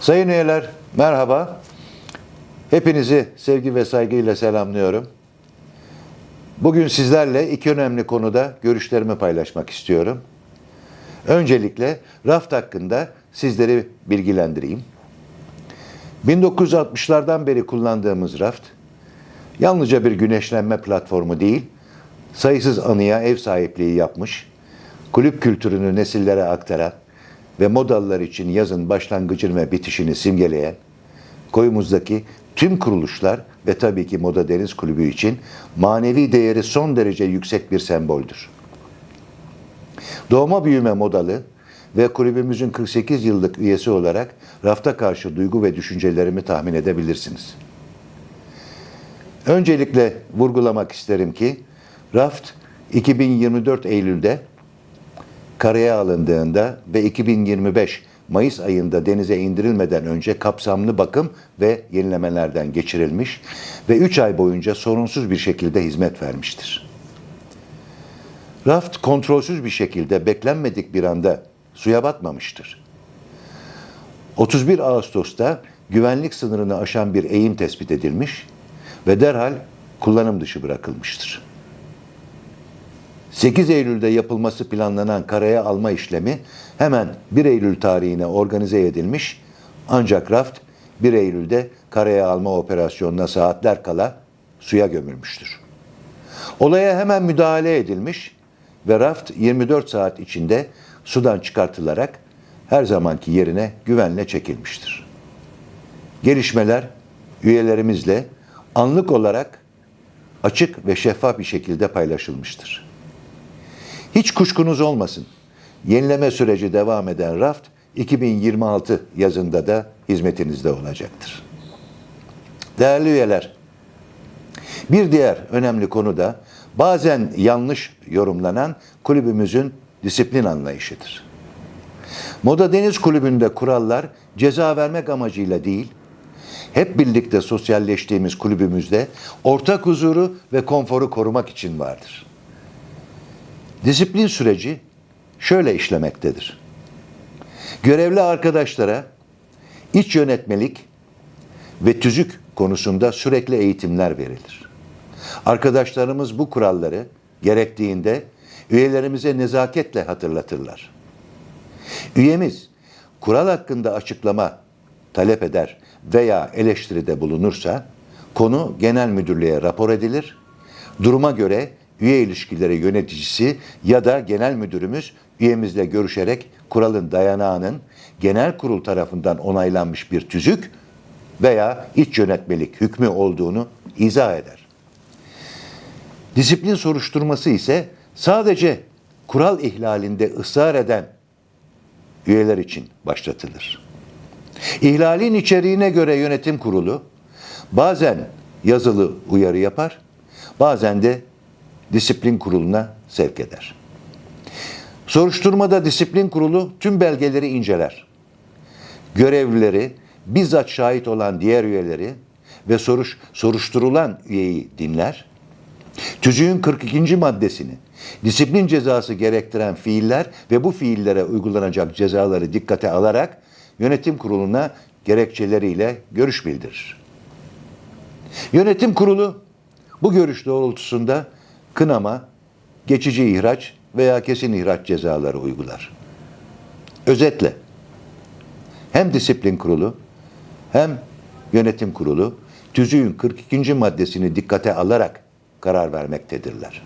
Sayın üyeler merhaba. Hepinizi sevgi ve saygıyla selamlıyorum. Bugün sizlerle iki önemli konuda görüşlerimi paylaşmak istiyorum. Öncelikle raft hakkında sizleri bilgilendireyim. 1960'lardan beri kullandığımız raft yalnızca bir güneşlenme platformu değil, sayısız anıya ev sahipliği yapmış, kulüp kültürünü nesillere aktaran ve modalılar için yazın başlangıcını ve bitişini simgeleyen, koyumuzdaki tüm kuruluşlar ve tabii ki Moda Deniz Kulübü için manevi değeri son derece yüksek bir semboldür. Doğma büyüme modalı ve kulübümüzün 48 yıllık üyesi olarak rafta karşı duygu ve düşüncelerimi tahmin edebilirsiniz. Öncelikle vurgulamak isterim ki raft 2024 Eylül'de karaya alındığında ve 2025 Mayıs ayında denize indirilmeden önce kapsamlı bakım ve yenilemelerden geçirilmiş ve 3 ay boyunca sorunsuz bir şekilde hizmet vermiştir. Raft kontrolsüz bir şekilde beklenmedik bir anda suya batmamıştır. 31 Ağustos'ta güvenlik sınırını aşan bir eğim tespit edilmiş ve derhal kullanım dışı bırakılmıştır. 8 Eylül'de yapılması planlanan karaya alma işlemi hemen 1 Eylül tarihine organize edilmiş ancak raft 1 Eylül'de karaya alma operasyonuna saatler kala suya gömülmüştür. Olaya hemen müdahale edilmiş ve raft 24 saat içinde sudan çıkartılarak her zamanki yerine güvenle çekilmiştir. Gelişmeler üyelerimizle anlık olarak açık ve şeffaf bir şekilde paylaşılmıştır. Hiç kuşkunuz olmasın. Yenileme süreci devam eden raft 2026 yazında da hizmetinizde olacaktır. Değerli üyeler, bir diğer önemli konu da bazen yanlış yorumlanan kulübümüzün disiplin anlayışıdır. Moda Deniz Kulübü'nde kurallar ceza vermek amacıyla değil, hep birlikte sosyalleştiğimiz kulübümüzde ortak huzuru ve konforu korumak için vardır. Disiplin süreci şöyle işlemektedir. Görevli arkadaşlara iç yönetmelik ve tüzük konusunda sürekli eğitimler verilir. Arkadaşlarımız bu kuralları gerektiğinde üyelerimize nezaketle hatırlatırlar. Üyemiz kural hakkında açıklama talep eder veya eleştiride bulunursa konu genel müdürlüğe rapor edilir. Duruma göre üye ilişkileri yöneticisi ya da genel müdürümüz üyemizle görüşerek kuralın dayanağının genel kurul tarafından onaylanmış bir tüzük veya iç yönetmelik hükmü olduğunu izah eder. Disiplin soruşturması ise sadece kural ihlalinde ısrar eden üyeler için başlatılır. İhlalin içeriğine göre yönetim kurulu bazen yazılı uyarı yapar, bazen de disiplin kuruluna sevk eder. Soruşturmada disiplin kurulu tüm belgeleri inceler. Görevlileri, bizzat şahit olan diğer üyeleri ve soruş, soruşturulan üyeyi dinler. Tüzüğün 42. maddesini disiplin cezası gerektiren fiiller ve bu fiillere uygulanacak cezaları dikkate alarak yönetim kuruluna gerekçeleriyle görüş bildirir. Yönetim kurulu bu görüş doğrultusunda kınama, geçici ihraç veya kesin ihraç cezaları uygular. Özetle hem disiplin kurulu hem yönetim kurulu tüzüğün 42. maddesini dikkate alarak karar vermektedirler.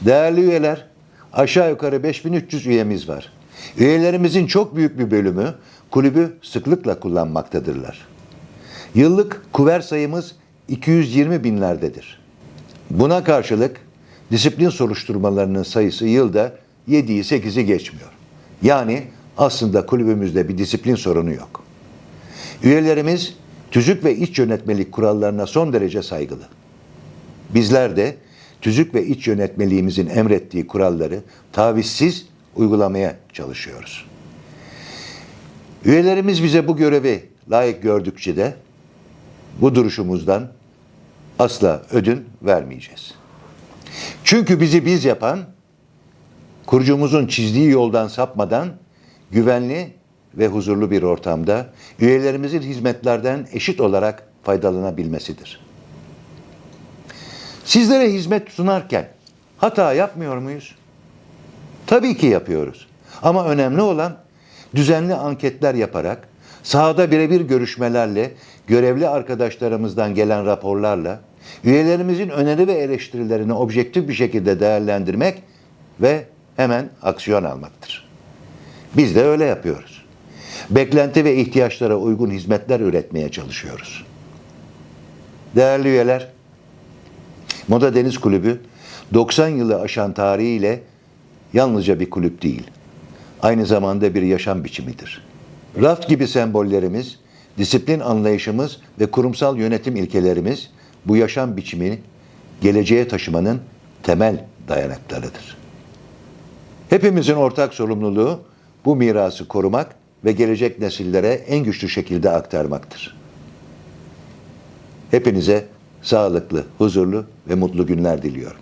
Değerli üyeler, aşağı yukarı 5300 üyemiz var. Üyelerimizin çok büyük bir bölümü kulübü sıklıkla kullanmaktadırlar. Yıllık kuver sayımız 220 binlerdedir. Buna karşılık disiplin soruşturmalarının sayısı yılda 7'yi 8'i geçmiyor. Yani aslında kulübümüzde bir disiplin sorunu yok. Üyelerimiz tüzük ve iç yönetmelik kurallarına son derece saygılı. Bizler de tüzük ve iç yönetmeliğimizin emrettiği kuralları tavizsiz uygulamaya çalışıyoruz. Üyelerimiz bize bu görevi layık gördükçe de bu duruşumuzdan asla ödün vermeyeceğiz. Çünkü bizi biz yapan, kurucumuzun çizdiği yoldan sapmadan güvenli ve huzurlu bir ortamda üyelerimizin hizmetlerden eşit olarak faydalanabilmesidir. Sizlere hizmet sunarken hata yapmıyor muyuz? Tabii ki yapıyoruz. Ama önemli olan düzenli anketler yaparak, sahada birebir görüşmelerle, görevli arkadaşlarımızdan gelen raporlarla, üyelerimizin öneri ve eleştirilerini objektif bir şekilde değerlendirmek ve hemen aksiyon almaktır. Biz de öyle yapıyoruz. Beklenti ve ihtiyaçlara uygun hizmetler üretmeye çalışıyoruz. Değerli üyeler, Moda Deniz Kulübü 90 yılı aşan tarihiyle yalnızca bir kulüp değil, aynı zamanda bir yaşam biçimidir. Raft gibi sembollerimiz, disiplin anlayışımız ve kurumsal yönetim ilkelerimiz bu yaşam biçimini geleceğe taşımanın temel dayanaklarıdır. Hepimizin ortak sorumluluğu bu mirası korumak ve gelecek nesillere en güçlü şekilde aktarmaktır. Hepinize sağlıklı, huzurlu ve mutlu günler diliyorum.